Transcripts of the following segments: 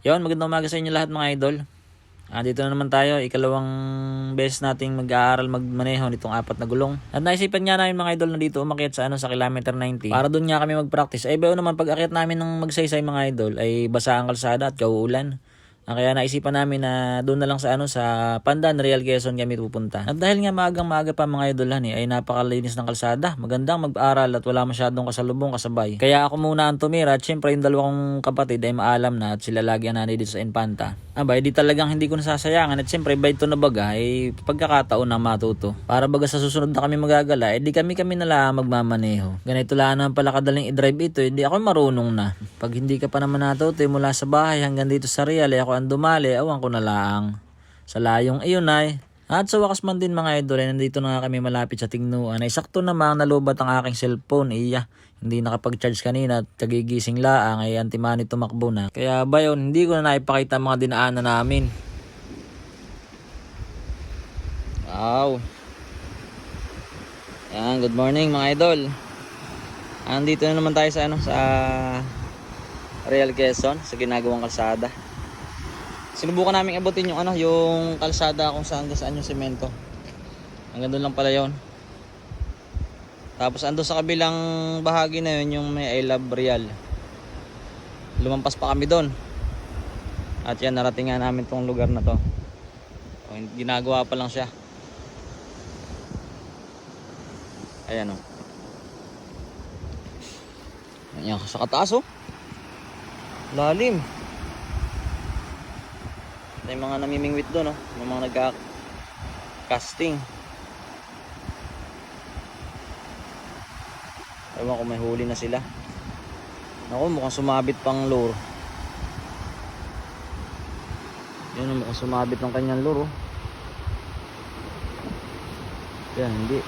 Yon, magandang umaga sa inyo lahat mga idol. Ah, dito na naman tayo, ikalawang beses nating mag-aaral magmaneho nitong apat na gulong. At naisipan nga namin mga idol na dito umakyat sa ano sa kilometer 90 para doon nga kami mag-practice. Ay bayo naman pag akyat namin ng magsaysay mga idol ay basa ang kalsada at kauulan. Ah, kaya naisipan namin na doon na lang sa ano sa Pandan Real Quezon kami pupunta. At dahil nga maagang maaga pa mga idol hani ay napakalinis ng kalsada. Magandang mag-aral at wala masyadong kasalubong kasabay. Kaya ako muna ang tumira at syempre yung dalawang kapatid ay maalam na at sila lagi ang nanay dito sa Infanta. Abay, di talagang hindi ko nasasayangan at syempre by to na baga ay pagkakataon na matuto. Para baga sa susunod na kami magagala, eh di kami kami na lang magmamaneho. Ganito lang naman pala kadaling i-drive ito, hindi ako marunong na. Pag hindi ka pa naman natuto eh, mula sa bahay hanggang dito sa Real, eh, ako ang dumali, awan ko na lang. Sa layong iyon ay, at sa wakas man din mga idol, ay nandito na kami malapit sa tingnuan. Ay sakto namang nalubat ang aking cellphone, iya. Hindi nakapag-charge kanina at kagigising laang ay antimani tumakbo na. Kaya ba yun, hindi ko na naipakita mga dinaanan namin. Wow. Yan, good morning mga idol. Andito na naman tayo sa ano sa Real Quezon sa ginagawang kalsada. Sinubukan namin abutin yung ano, yung kalsada kung saan saan yung semento. Hanggang doon lang pala 'yon. Tapos ando sa kabilang bahagi na yun yung may I Love Real. Lumampas pa kami doon. At yan narating nga namin tong lugar na to. O, ginagawa pa lang siya. Ayan o. Ayan, sa kataas oh. Lalim. Ito yung mga namimingwit doon oh. Yung mga nagka-casting. Ewan ko may huli na sila. Ako mukhang sumabit pang lure. Oh, mukhang sumabit ng kanyang lure oh. Yan, hindi.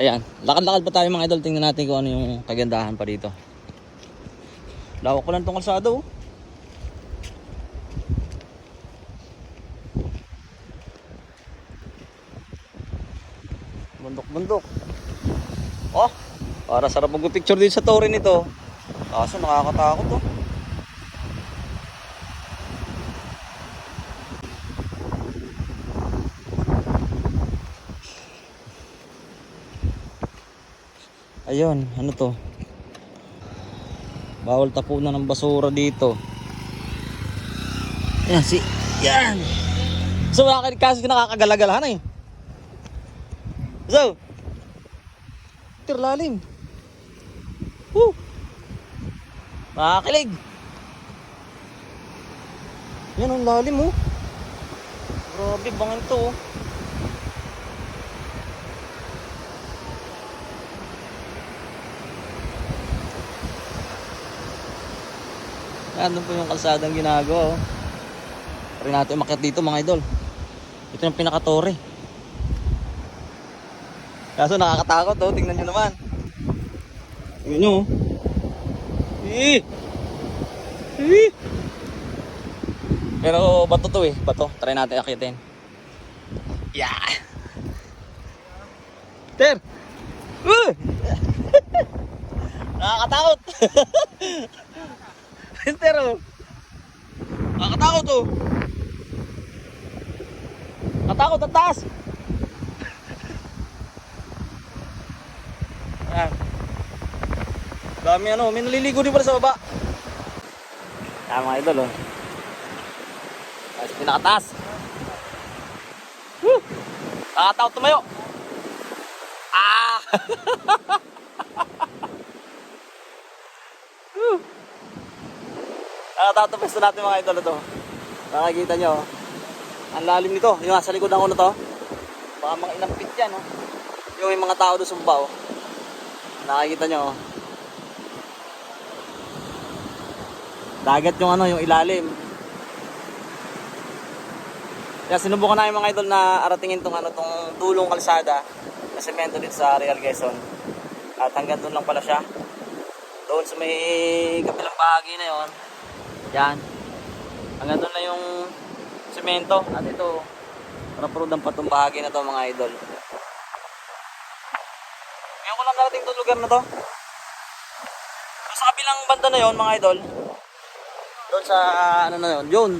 Ayan, lakad-lakad pa tayo mga idol. Tingnan natin kung ano yung kagandahan pa dito. Lawak ko lang tong kalsado. oh. Bundok-bundok. Oh, para sarap mag-picture din sa tore nito. Kaso nakakatakot oh. Ayun, ano to? Bawal tapunan ng basura dito. Yan, si... Yan! So, bakit kasi nakakagalagalahan eh. So, tirlalim. Woo! Makakilig. Yan ang lalim oh. Grabe, bangin to oh. Yan, doon po yung kalsadang ginagawa. Oh. Try natin umakyat dito mga idol. Ito yung pinakatore. Kaso nakakatakot oh, tingnan nyo naman. Tingnan nyo oh. Eh! Pero bato to eh, bato. Try natin akitin. Yeah! Ter! Uh! Nakakatakot! Ter oh! Nakakatakot oh! Nakatakot ang taas! Ayan. Dami ano, may naliligo din pala sa baba. Ayan mga idol oh. Tapos pinakataas. Woo! Tumayo. Ah! Woo! Ang pwesto natin mga idol ito. Nakakita nyo oh. Ang lalim nito, yung nasa likod ng ulo to. Baka mga ilang yan oh. Yung may mga tao doon sa baba oh. Nakikita nyo oh. Dagat yung ano, yung ilalim. Kaya sinubukan namin mga idol na aratingin tong ano tong tulong kalsada na semento dito sa Real Quezon. At hanggang doon lang pala siya. Doon sa may kapilang bahagi na yon. Yan. Hanggang doon na yung semento. At ito, raprodan pa tong bahagi na to mga idol. Ngayon ko lang narating itong lugar na to. So, sa kabilang banda na yon mga idol. Doon sa ano na yon, yun.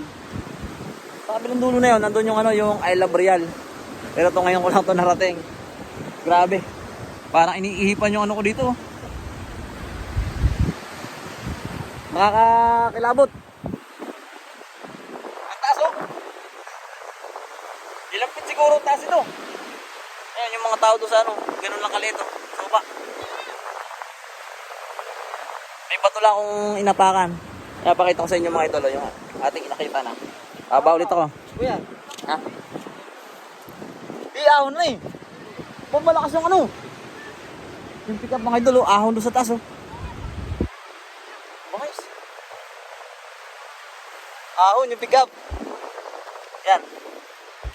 Sa kabilang dulo na yon, nandun yung ano, yung I Love Real. Pero to ngayon ko lang to narating. Grabe. Parang iniihipan yung ano ko dito. oh. Nakakakilabot. Ang taas oh. Feet siguro taas ito. Ayan yung mga tao doon sa ano, ganun lang kalito. Soba. May bato lang akong inapakan. Kaya pakita ko sa inyo mga idolo yung ating inakita na. Baba ulit ako. Kuya, Ha? Di ahon na eh. Pumalakas yung ano. Yung pick up mga idol, oh, ahon doon sa taas oh. Bangis. Ahon yung pick up. Yan.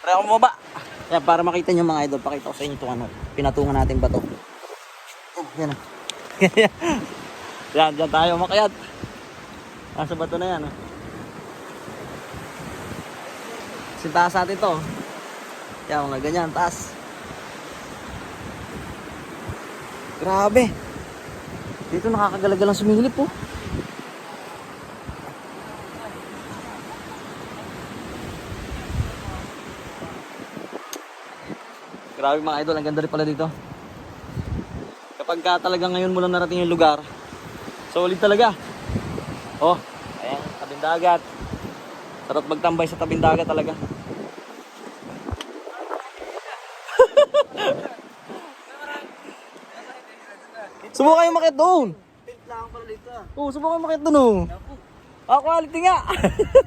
Try ako bumaba. Yan, para makita nyo mga idol, pakita ko sa inyo itong ano, pinatungan natin bato. Oh, yan ah. yan, dyan tayo makayat. Nasa bato na yan. Oh. Sintaas natin to. Yan, mga ganyan, taas. Grabe. Dito nakakagalagal ang sumilip po. Grabe mga idol, ang ganda rin pala dito. Kapag ka talaga ngayon mo lang narating yung lugar, solid talaga. Oh, ayan, tabing dagat. Sarap magtambay sa tabing dagat talaga. Subukan kayo makit doon. tent lang pala dito ah. Oo, subukan kayo makit doon oh. Ah, quality nga.